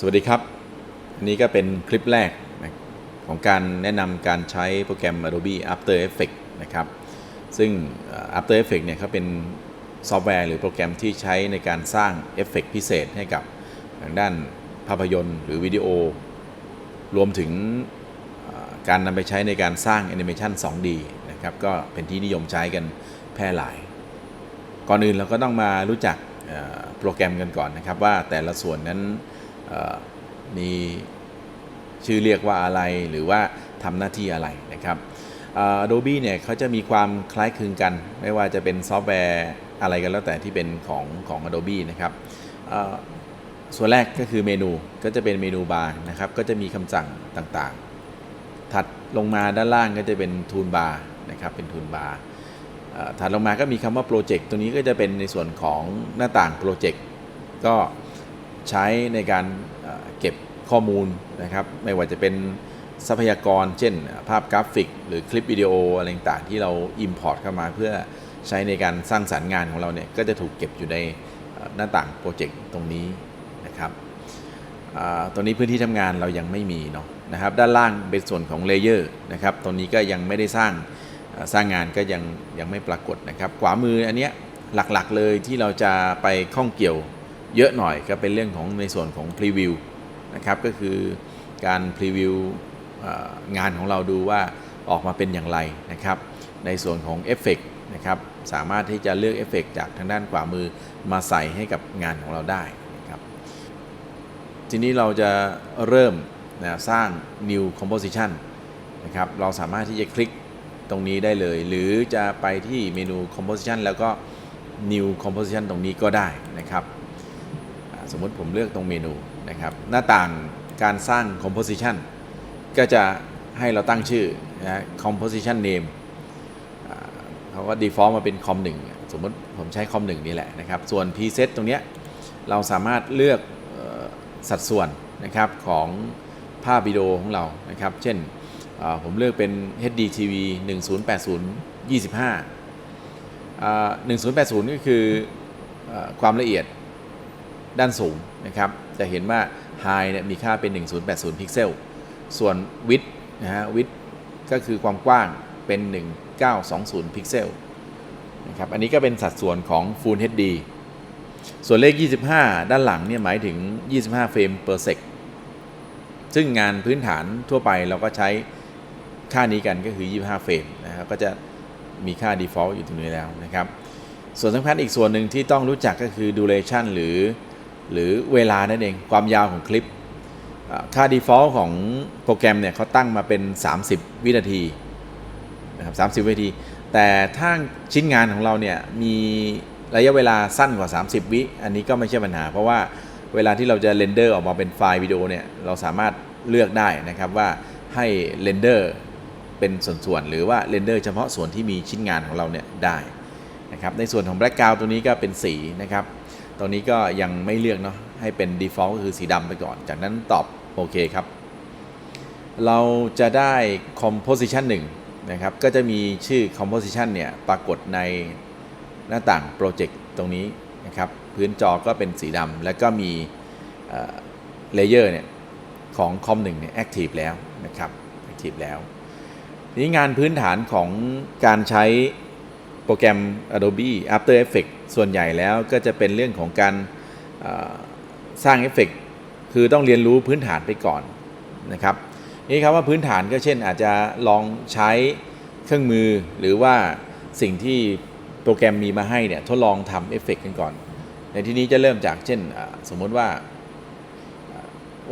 สวัสดีครับนนี้ก็เป็นคลิปแรกนะของการแนะนำการใช้โปรแกรม Adobe After Effects นะครับ ซึ่ง After Effects เนี่ยเขาเป็นซอฟต์แวร์หรือโปรแกรมที่ใช้ในการสร้างเอฟเฟกต์พิเศษให้กับทางด้านภาพยนตร์หรือวิดีโอ รวมถึงการนำไปใช้ในการสร้างแอนิเมชัน 2D นะครับ ก็เป็นที่นิยมใช้กันแพร่หลาย ก่อนอื่นเราก็ต้องมารู้จักโปรแกรมกันก่อนนะครับว่าแต่ละส่วนนั้น มีชื่อเรียกว่าอะไรหรือว่าทำหน้าที่อะไรนะครับ Adobe เนี่ยเขาจะมีความคล้ายคลึงกัน ไม่ว่าจะเป็นซอฟต์แวร์อะไรกันแล้วแต่ที่เป็นของของ Adobe นะครับส่วนแรกก็คือเมนูก็จะเป็นเมนูบาร์นะครับ ก็จะมีคำสั่งต่างๆ ถัดลงมาด้านล่างก็จะเป็นทูลบาร์นะครับ เป็นทูลบาร์ถัดลงมาก็มีคำว่าโปรเจกต์ตรงนี้ก็จะเป็นในส่วนของหน้าต่างโปรเจกต์ก็ ใช้ในการเก็บข้อมูลนะครับ ไม่ว่าจะเป็นทรัพยากร เช่น ภาพกราฟิก หรือคลิปวิดีโออะไรต่างที่เรา Import เข้ามาเพื่อใช้ในการสร้างสรรค์งานของเราเนี่ยก็จะถูกเก็บอยู่ในหน้าต่างโปรเจกต์ตรงนี้นะครับอตัวนี้พื้นที่ทำงานเรายังไม่มีเนาะนะครับด้านล่างเป็นส่วนของเลเยอร์นะครับตรงนี้ก็ยังไม่ได้สร้างสร้างงานก็ยังยังไม่ปรากฏนะครับขวามืออันเนี้ยหลักๆเลยที่เราจะไปข้องเกี่ยว เยอะหน่อยก็เป็นเรื่องของในส่วนของพรีวิวนะครับก็คือการพรีวิวงานของเราดูว่าออกมาเป็นอย่างไรนะครับในส่วนของเอฟเฟกนะครับสามารถที่จะเลือกเอฟเฟกจากทางด้านขวามือมาใส่ให้กับงานของเราได้นะครับทีนี้เราจะเริ่มนะสร้าง new composition นะครับเราสามารถที่จะคลิกตรงนี้ได้เลย หรือจะไปที่เมนู composition แล้วก็ new composition ตรงนี้ก็ได้นะครับ สมมติผมเลือกตรงเมนูนะครับ หน้าต่างการสร้าง composition ก็จะให้เราตั้งชื่อนะ composition name เขาก็ default มาเป็น com 1สมมติผมใช้ com 1นี่แหละนะครับ ส่วน preset ตรงเนี้ยเราสามารถเลือกสัดส่วนนะครับของภาพวิดีโอของเรานะครับ เช่นผมเลือกเป็น HD TV 1080 25 1080 ก็คืออความละเอียด ด้านสูงนะครับ จะเห็นว่า High เนี่ยมีค่าเป็น 1080 พิกเซล ส่วน Width นะฮะ Width ก็คือความกว้างเป็น 1920 พิกเซลนะครับ อันนี้ก็เป็นสัดส่วนของ Full HD ส่วนเลข 25 ด้านหลังเนี่ยหมายถึง 25 เฟรม per sec ซึ่งงานพื้นฐานทั่วไปเราก็ใช้ค่านี้กันก็คือ 25 เฟรมนะครับ ก็จะมีค่า default อยู่ตรงนี้แล้วนะครับ ส่วนสำคัญอีกส่วนหนึ่งที่ต้องรู้จักก็คือ duration หรือ หรือเวลานั่นเองความยาวของคลิป ค่า default ของโปรแกรมเนี่ยเขาตั้งมาเป็น 30 วินาทีนะครับ30 วินาที แต่ถ้าชิ้นงานของเราเนี่ยมีระยะเวลาสั้นกว่า 30 วิ อันนี้ก็ไม่ใช่ปัญหา เพราะว่าเวลาที่เราจะเรนเดอร์ออกมาเป็นไฟล์วิดีโอเนี่ยเราสามารถเลือกได้นะครับว่าให้เรนเดอร์เป็นส่วนๆ หรือว่าเรนเดอร์เฉพาะส่วนที่มีชิ้นงานของเราเนี่ยได้นะครับในส่วนของ background ตัวนี้ก็เป็นสีนะครับ ตรงนี้ก็ยังไม่เลือกเนาะให้เป็น default ก็คือสีดำไปก่อน จากนั้นตอบโอเคครับ เราจะได้ composition 1 นะครับ ก็จะมีชื่อ composition เนี่ยปรากฏในหน้าต่างโปรเจกต์ตรงนี้นะครับ พื้นจอก็เป็นสีดำแล้วก็มีเลเยอร์เนี่ยของ com 1เนี่ย active แล้วนะครับ active แล้วนี้งานพื้นฐานของการใช้ โปรแกรม Adobe After Effects ส่วนใหญ่แล้วก็จะเป็นเรื่องของการสร้างเอฟเฟกต์คือต้องเรียนรู้พื้นฐานไปก่อนนะครับนี่ครับว่าพื้นฐานก็เช่นอาจจะลองใช้เครื่องมือหรือว่าสิ่งที่โปรแกรมมีมาให้เนี่ยทดลองทำเอฟเฟกต์กันก่อน ในที่นี้จะเริ่มจากเช่นสมมติว่า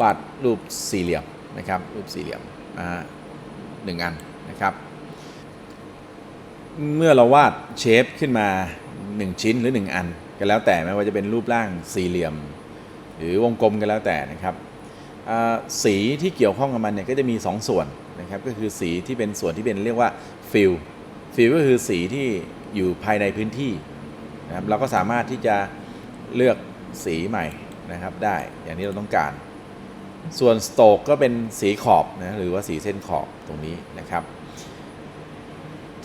วาดรูปสี่เหลี่ยมนะครับรูปสี่เหลี่ยมหนึ่งอันนะครับ เมื่อเราวาดเชฟขึ้นมา 1 ชิ้นหรือ 1 อัน ก็แล้วแต่ไม่ว่าจะเป็นรูปร่างสี่เหลี่ยม หรือวงกลมก็แล้วแต่นะครับสีที่เกี่ยวข้องกับมันเนี่ยก็จะมี 2ส่วนนะครับก็คือสีที่เป็นส่วนที่เป็นเรียกว่าฟิลฟิลก็คือสีที่อยู่ภายในพื้นที่นะครับเราก็สามารถที่จะเลือกสีใหม่นะครับได้อย่างที่เราต้องการ ส่วนสโตกก็เป็นสีขอบนะหรือว่าสีเส้นขอบตรงนี้นะครับ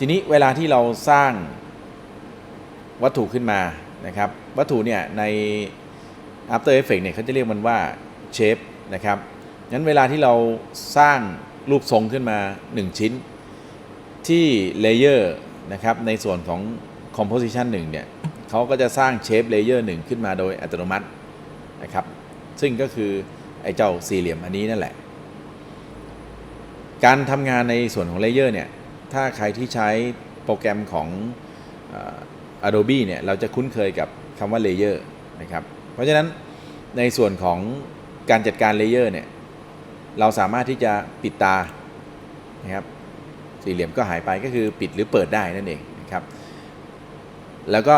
ทีนี้เวลาที่เราสร้างวัตถุขึ้นมานะครับ วัตถุเนี่ยใน After Effects เนี่ยเขาจะเรียกมันว่า Shape นะครับงั้นเวลาที่เราสร้างรูปทรงขึ้นมา 1 ชิ้น ที่เลเยอร์นะครับในส่วนของ composition 1เนี่ยเขาก็จะสร้างเชฟเลเยอร์1ขึ้นมาโดยอัตโนมัตินะครับ ซึ่งก็คือไอ้เจ้าสี่เหลี่ยมอันนี้นั่นแหละ การทำงานในส่วนของเลเยอร์เนี่ย ถ้าใครที่ใช้โปรแกรมของ Adobe เนี่ยเราจะคุ้นเคยกับคำว่าเลเยอร์นะครับ เพราะฉะนั้นในส่วนของการจัดการเลเยอร์เนี่ยเราสามารถที่จะปิดตานะครับสี่เหลี่ยมก็หายไปก็คือปิดหรือเปิดได้นั่นเองนะครับ แล้วก็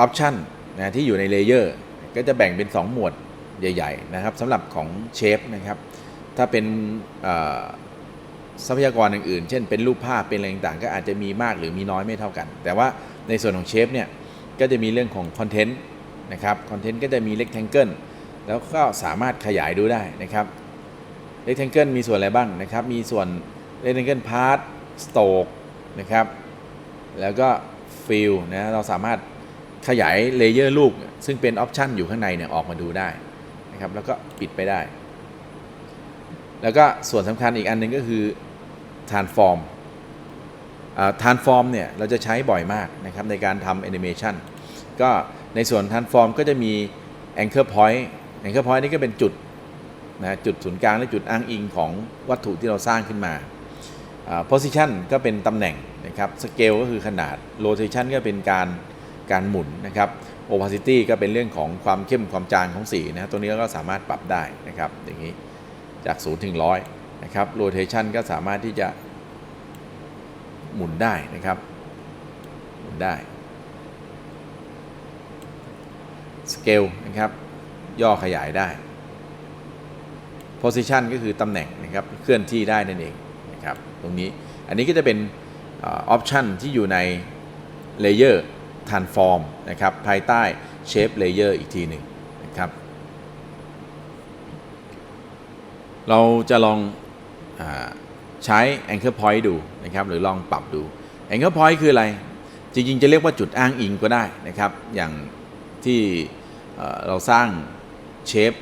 ออปชันนะที่อยู่ในเลเยอร์ก็จะแบ่งเป็น 2 หมวดใหญ่ ๆ นะครับสำหรับของเชฟนะครับ ถ้าเป็น ทรัพยากรอื่นๆ เช่นเป็นรูปภาพเป็นอะไรต่างๆ ก็อาจจะมีมากหรือมีน้อยไม่เท่ากัน แต่ว่าในส่วนของเชฟเนี่ยก็จะมีเรื่องของคอนเทนต์นะครับคอนเทนต์ก็จะมี rectangle แล้วก็สามารถขยายดูได้นะครับ rectangle มีส่วนอะไรบ้างนะครับ มีส่วน rectangle part stroke นะครับแล้วก็ fill นะเราสามารถขยายเลเยอร์รูปซึ่งเป็นออปชันอยู่ข้างในเนี่ยออกมาดูได้นะครับแล้วก็ปิดไปได้ แล้วก็ส่วนสำคัญอีกอันหนึ่งก็คือ transform ทานฟอร์มเนี่ยเราจะใช้บ่อยมากนะครับในการทำแอนิเมชันก็ในส่วนทานฟอร์มก็จะมี anchor point anchor point นี่ก็เป็นจุดนะจุดศูนย์กลางและจุดอ้างอิงของวัตถุที่เราสร้างขึ้นมาอ่า position ก็เป็นตำแหน่งนะครับ scale ก็คือขนาด rotation ก็เป็นการการหมุนนะครับ opacity ก็เป็นเรื่องของความเข้มความจางของสีนะตัวนี้ก็สามารถปรับได้นะครับอย่างนี้จาก0ถึง100 นะครับ rotation ก็สามารถที่จะหมุนได้นะครับ หมุนได้สเกลนะครับ ย่อขยายได้ position ก็คือตำแหน่งนะครับ เคลื่อนที่ได้นั่นเองนะครับ ตรงนี้ อันนี้ก็จะเป็นออปชันที่อยู่ใน Layer Transform นะครับ ภายใต้ Shape Layer อีกทีหนึ่งนะครับ เราจะลอง ใช้ Anchor Point ดูนะครับหรือลองปรับดู Anchor Point คืออะไร จริงๆ จะเรียกว่าจุดอ้างอิงก็ได้นะครับ อย่างที่เราสร้างเชฟ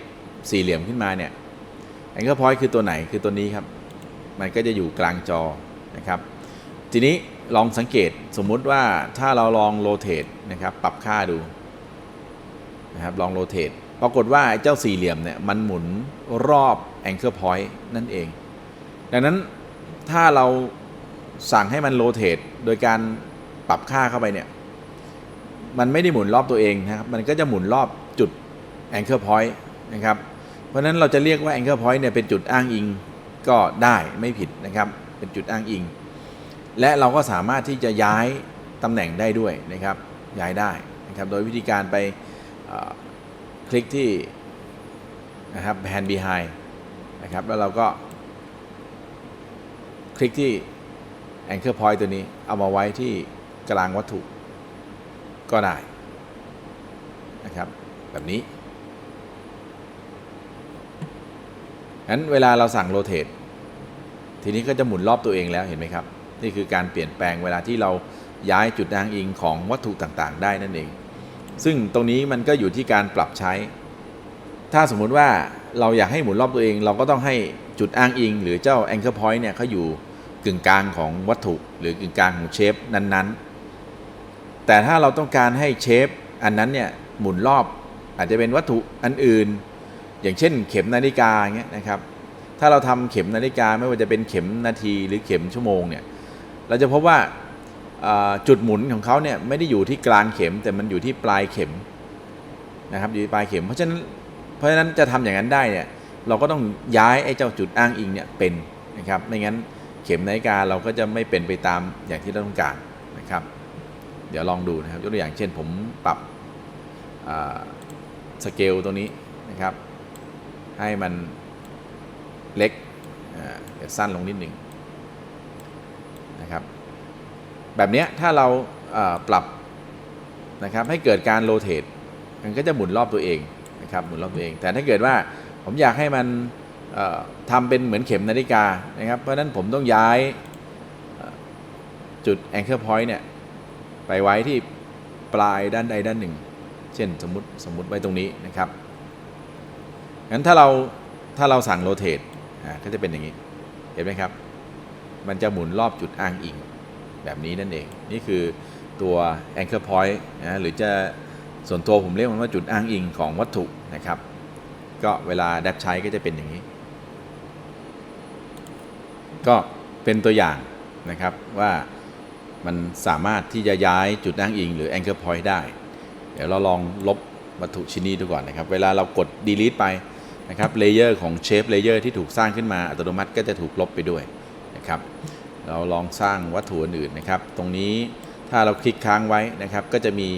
สี่เหลี่ยมขึ้นมาเนี่ย Anchor Point คือตัวไหนคือตัวนี้ครับ มันก็จะอยู่กลางจอนะครับ ทีนี้ลองสังเกตสมมุติว่าถ้าเราลองโรเตทนะครับปรับค่าดูนะครับลองโรเตทปรากฏว่าเจ้าสี่เหลี่ยมเนี่ยมันหมุนรอบ Anchor Point นั่นเอง ดังนั้นถ้าเราสั่งให้มันโรเตทโดยการปรับค่าเข้าไปเนี่ย มันไม่ได้หมุนรอบตัวเองนะครับ มันก็จะหมุนรอบจุด anchor point นะครับ เพราะฉะนั้นเราจะเรียกว่า anchor point เนี่ยเป็นจุดอ้างอิงก็ได้ไม่ผิดนะครับ เป็นจุดอ้างอิง และเราก็สามารถที่จะย้ายตำแหน่งได้ด้วยนะครับ ย้ายได้นะครับ โดยวิธีการไปคลิกที่นะครับ hand behind นะครับ แล้วเราก็ ลิกที่ anchor point ตัวนี้ เอามาไว้ที่กลางวัตถุก็ได้นะครับ แบบนี้งั้นเวลาเราสั่ง rotate ทีนี้ก็จะหมุนรอบตัวเองแล้วเห็นไหมครับ นี่คือการเปลี่ยนแปลงเวลาที่เราย้ายจุดอ้างอิงของวัตถุต่างๆ ได้นั่นเอง ซึ่งตรงนี้มันก็อยู่ที่การปรับใช้ ถ้าสมมุติว่าเราอยากให้หมุนรอบตัวเอง เราก็ต้องให้จุดอ้างอิง หรือเจ้า anchor point เนี่ยเขาอยู่ กึ่งกลางของวัตถุหรือกึ่งกลางของเชฟนั้นๆ แต่ถ้าเราต้องการให้เชฟอันนั้นเนี่ยหมุนรอบอาจจะเป็นวัตถุอันอื่น อย่างเช่น เข็มนาฬิกาอย่างเงี้ยนะครับ ถ้าเราทำเข็มนาฬิกาไม่ว่าจะเป็นเข็มนาทีหรือเข็มชั่วโมงเนี่ยเราจะพบว่าจุดหมุนของเขาเนี่ยไม่ได้อยู่ที่กลางเข็มแต่มันอยู่ที่ปลายเข็มนะครับอยู่ที่ปลายเข็ม เพราะฉะนั้นเพราะฉะนั้นจะทำอย่างนั้นได้เนี่ยเราก็ต้องย้ายไอ้เจ้าจุดอ้างอิงเนี่ยเป็นนะครับไม่งั้น เข็มนาฬิกาเราก็จะไม่เป็นไปตามอย่างที่เราต้องการนะครับ เดี๋ยวลองดูนะครับยกตัวอย่างเช่นผมปรับสเกลตัวนี้นะครับ ให้มันเล็กเดี๋ยวสั้นลงนิดหนึ่งนะครับ แบบนี้ถ้าเราปรับนะครับให้เกิดการโรเตทมันก็จะหมุนรอบตัวเองนะครับหมุนรอบตัวเอง แต่ถ้าเกิดว่าผมอยากให้มัน ทำเป็นเหมือนเข็มนาฬิกานะครับ เพราะฉะนั้นผมต้องย้ายจุด anchor point เนี่ย ไปไว้ที่ปลายด้านใดด้านหนึ่ง เช่นสมมติสมมติไว้ตรงนี้นะครับงั้นถ้าเราถ้าเราสั่งโรเตทอ่าก็จะเป็นอย่างนี้ เห็นไหมครับ มันจะหมุนรอบจุดอ้างอิง แบบนี้นั่นเอง นี่คือตัว anchor point นะหรือจะส่วนตัวผมเรียกมันว่าจุดอ้างอิงของวัตถุนะครับ ก็เวลาแดบใช้ก็จะเป็นอย่างนี้ ก็เป็นตัวอย่างนะครับว่ามันสามารถที่จะย้ายจุดอ้างอิงหรือ anchor point ได้ เดี๋ยวเราลองลบวัตถุชิ้นนี้ดูก่อนนะครับ เวลาเรากด delete ไปนะครับเลเยอร์ของเชฟเลเยอร์ที่ถูกสร้างขึ้นมาอัตโนมัติก็จะถูกลบไปด้วยนะครับ เราลองสร้างวัตถุอื่นๆนะครับ ตรงนี้ถ้าเราคลิกค้างไว้นะครับ ก็จะมี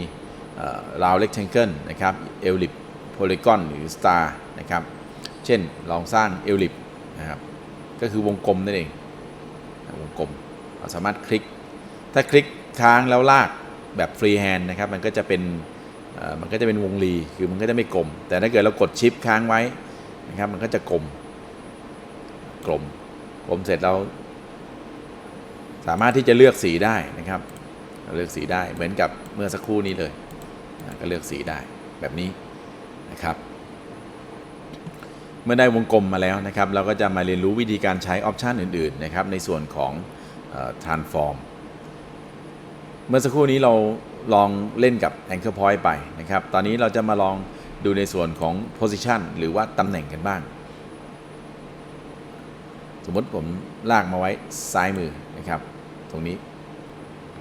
ราวเ rectangle นะครับเอลิปโพลีกอนหรือ star นะครับ เช่นลองสร้างเอลิปนะครับ ก็คือวงกลมนั่นเองวงกลมเราสามารถคลิก ถ้าคลิกค้างแล้วลากแบบฟรีแฮนด์นะครับมันก็จะเป็นมันก็จะเป็นวงรีคือมันก็จะไม่กลม แต่ถ้าเกิดเรากดชิปค้างไว้นะครับมันก็จะกลมกลมกลมเสร็จเราสามารถที่จะเลือกสีได้นะครับ เลือกสีได้เหมือนกับเมื่อสักครู่นี้เลยก็เลือกสีได้แบบนี้นะครับ เมื่อได้วงกลมมาแล้วนะครับ เราก็จะมาเรียนรู้วิธีการใช้ออปชันอื่นๆนะครับในส่วนของ transform เมื่อสักครู่นี้เราลองเล่นกับ anchor point ไปนะครับ ตอนนี้เราจะมาลองดูในส่วนของ position หรือว่าตำแหน่งกันบ้าง สมมติผมลากมาไว้ซ้ายมือนะครับ ตรงนี้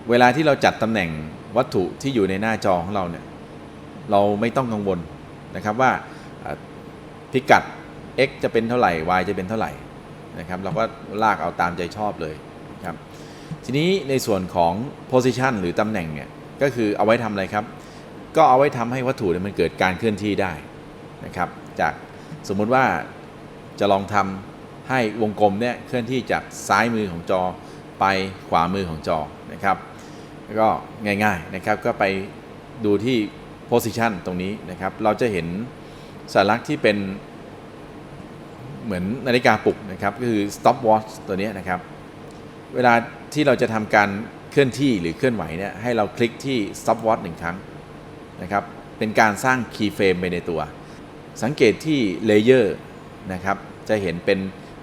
เวลาที่เราจัดตำแหน่งวัตถุที่อยู่ในหน้าจอของเราเนี่ย เราไม่ต้องกังวลนะครับว่าพิกัด x จะเป็นเท่าไหร่ y จะเป็นเท่าไหร่นะครับเราก็ลากเอาตามใจชอบเลยครับทีนี้ในส่วนของ position หรือตำแหน่งเนี่ยก็คือเอาไว้ทำอะไรครับ ก็เอาไว้ทำให้วัตถุเนี่ยมันเกิดการเคลื่อนที่ได้นะครับจากสมมุติว่าจะลองทำให้วงกลมเนี่ยเคลื่อนที่จากซ้ายมือของจอไปขวามือของจอนะครับก็ง่ายๆนะครับก็ไปดูที่ position ตรงนี้นะครับเราจะเห็นสัญลักษณ์ที่เป็น เหมือนนาฬิกาปลุกนะครับก็คือ stop watch ตัวนี้นะครับ เวลาที่เราจะทำการเคลื่อนที่หรือเคลื่อนไหวเนี่ยให้เราคลิกที่ stop watch หนึ่งครั้งนะครับเป็นการสร้าง key frame ไปในตัว สังเกตที่เลเยอร์นะครับจะเห็นเป็น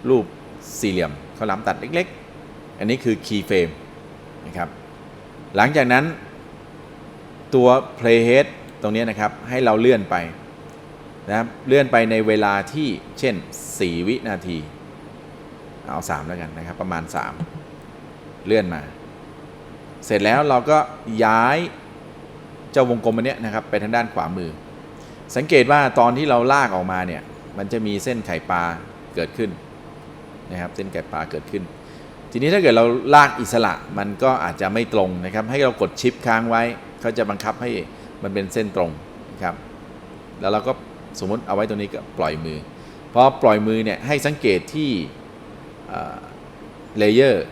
รูปสี่เหลี่ยมข้าวหลามตัดเล็กๆ อันนี้คือ key frame นะครับหลังจากนั้นตัว playhead ตรงนี้นะครับให้เราเลื่อนไป นะครับเลื่อนไปในเวลาที่เช่น 4 วินาที เอา 3 แล้วกันนะครับ ประมาณ 3 เลื่อนมา เสร็จแล้วเราก็ย้ายเจ้าวงกลมอันเนี้ยนะครับไปทางด้านขวามือ สังเกตว่าตอนที่เราลากออกมาเนี่ยมันจะมีเส้นไข่ปลาเกิดขึ้นนะครับเส้นไข่ปลาเกิดขึ้น ทีนี้ถ้าเกิดเราลากอิสระมันก็อาจจะไม่ตรงนะครับ ให้เรากดชิปค้างไว้เขาจะบังคับให้มันเป็นเส้นตรงนะครับแล้วเราก็ สมมติเอาไว้ตรงนี้ก็ปล่อยมือพอปล่อยมือเนี่ยให้สังเกตที่เลเยอร์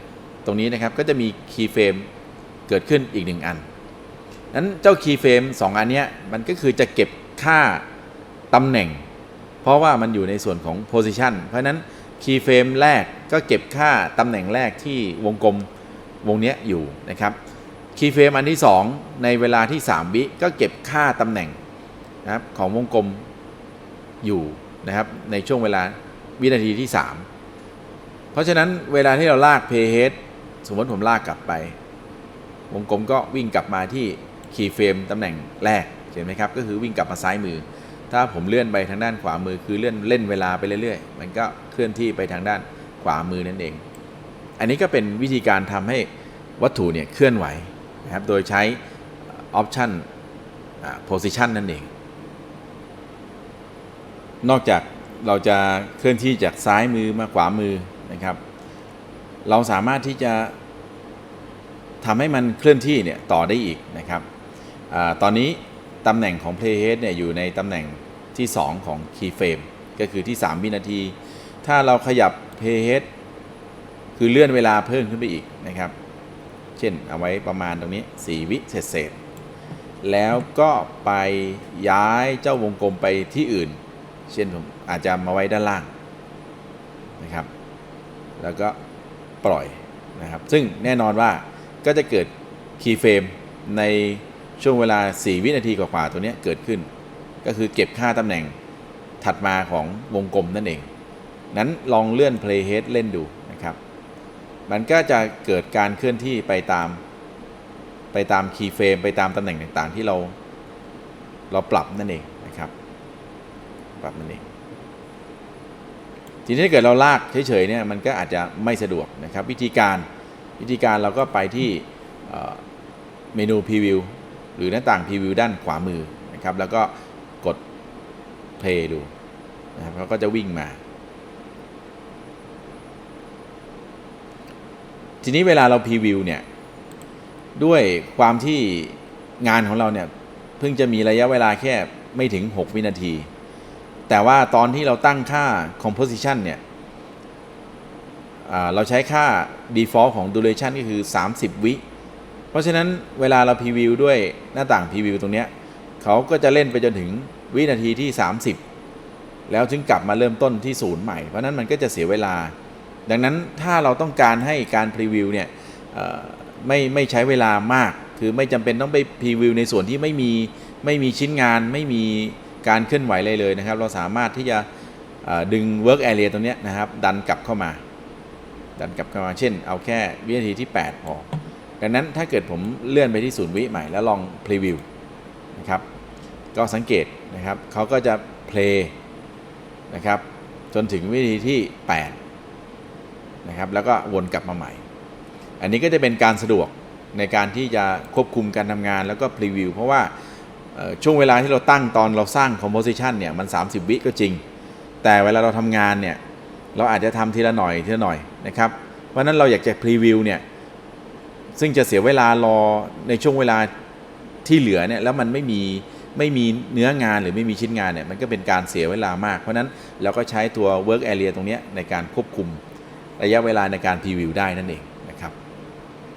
ตรงนี้นะครับก็จะมีคีย์เฟรมเกิดขึ้นอีกหนึ่งอันนั้นเจ้าคีย์เฟรมสองอันเนี้ยมันก็คือจะเก็บค่าตำแหน่ง เพราะว่ามันอยู่ในส่วนของ position เพราะนั้นคีย์เฟรมแรกก็เก็บค่าตำแหน่งแรกที่วงกลมวงนี้อยู่นะครับคีย์เฟรมอันที่ 2 ในเวลาที่ 3 วิก็เก็บค่าตำแหน่งนะครับของวงกลม อยู่นะครับในช่วงเวลาวินาทีที่ 3 เพราะฉะนั้นเวลาที่เราลาก playhead สมมติผมลากกลับไป วงกลมก็วิ่งกลับมาที่คีย์เฟรมตำแหน่งแรกเห็นไหมครับ ก็คือวิ่งกลับมาซ้ายมือ ถ้าผมเลื่อนไปทางด้านขวามือคือเลื่อนเล่นเวลาไปเรื่อยๆ มันก็เคลื่อนที่ไปทางด้านขวามือนั่นเอง อันนี้ก็เป็นวิธีการทำให้วัตถุเนี่ยเคลื่อนไหวนะครับ โดยใช้ออปชัน position นั่นเอง นอกจากเราจะเคลื่อนที่จากซ้ายมือมาขวามือนะครับ เราสามารถที่จะทำให้มันเคลื่อนที่เนี่ยต่อได้อีกนะครับอตอนนี้ตำแหน่งของ playhead เนี่ยอยู่ในตำแหน่งที่ 2 ของ keyframe ก็คือที่ 3 วินาที ถ้าเราขยับ playhead คือเลื่อนเวลาเพิ่มขึ้นไปอีกนะครับ เช่นเอาไว้ประมาณตรงนี้ 4 วิเศษแล้วก็ไปย้ายเจ้าวงกลมไปที่อื่น เช่นผมอาจจะมาไว้ด้านล่างนะครับ แล้วก็ปล่อยนะครับ ซึ่งแน่นอนว่าก็จะเกิดคีย์เฟรมในช่วงเวลา 4 วินาทีกว่าๆตัวนี้เกิดขึ้น ก็คือเก็บค่าตำแหน่งถัดมาของวงกลมนั่นเอง นั้นลองเลื่อน playhead เล่นดูนะครับ มันก็จะเกิดการเคลื่อนที่ไปตาม ไปตามคีย์เฟรมไปตามตำแหน่งต่างๆ ที่เรา เราปรับนั่นเอง ปรับนั่นเองทีนี้ถ้าเกิดเราลากเฉยๆเนี่ยมันก็อาจจะไม่สะดวกนะครับ วิธีการวิธีการเราก็ไปที่เมนู Preview หรือหน้าต่าง Preview ด้านขวามือนะครับ แล้วก็กด Play ดูนะครับเขาก็จะวิ่งมา ทีนี้เวลาเราพรีวิวเนี่ยด้วยความที่งานของเราเนี่ย เพิ่งจะมีระยะเวลาแค่ไม่ถึง 6 วินาที แต่ว่าตอนที่เราตั้งค่า composition เนี่ยเราใช้ค่า default ของ duration ก็คือ 30 วิ เพราะฉะนั้นเวลาเราพรีวิวด้วยหน้าต่างพรีวิวตรงเนี้ยเขาก็จะเล่นไปจนถึงวินาทีที่ 30 แล้วถึงกลับมาเริ่มต้นที่ศูนย์ใหม่ เพราะนั้นมันก็จะเสียเวลา ดังนั้นถ้าเราต้องการให้การพรีวิวเนี่ยไม่ไม่ใช้เวลามาก คือไม่จำเป็นต้องไปพรีวิวในส่วนที่ไม่มีไม่มีชิ้นงานไม่มี การเคลื่อนไหวเลยเลยนะครับ เราสามารถที่จะเอ่อดึง work area ตรงเนี้ยนะครับ ดันกลับเข้ามา ดันกลับเข้ามา เช่น เอาแค่วินาทีที่ 8 พอ ดังนั้นถ้าเกิดผมเลื่อนไปที่ศูนย์วิใหม่แล้วลองพรีวิวนะครับ ก็สังเกตนะครับเขาก็จะเพลย์นะครับ จนถึงวินาทีที่ 8 นะครับ แล้วก็วนกลับมาใหม่ อันนี้ก็จะเป็นการสะดวกในการที่จะควบคุมการทำงานแล้วก็พรีวิวเพราะว่า ช่วงเวลาที่เราตั้งตอนเราสร้าง composition เนี่ยมัน 30 วิก็จริง แต่เวลาเราทำงานเนี่ยเราอาจจะทำทีละหน่อยทีละหน่อยนะครับเพราะนั้นเราอยากจะพรีวิวเนี่ยซึ่งจะเสียเวลารอในช่วงเวลาที่เหลือเนี่ยแล้วมันไม่มีไม่มีเนื้องานหรือไม่มีชิ้นงานเนี่ยมันก็เป็นการเสียเวลามาก เพราะนั้นเราก็ใช้ตัว work area ตรงเนี้ยในการควบคุมระยะเวลาในการพรีวิวได้นั่นเอง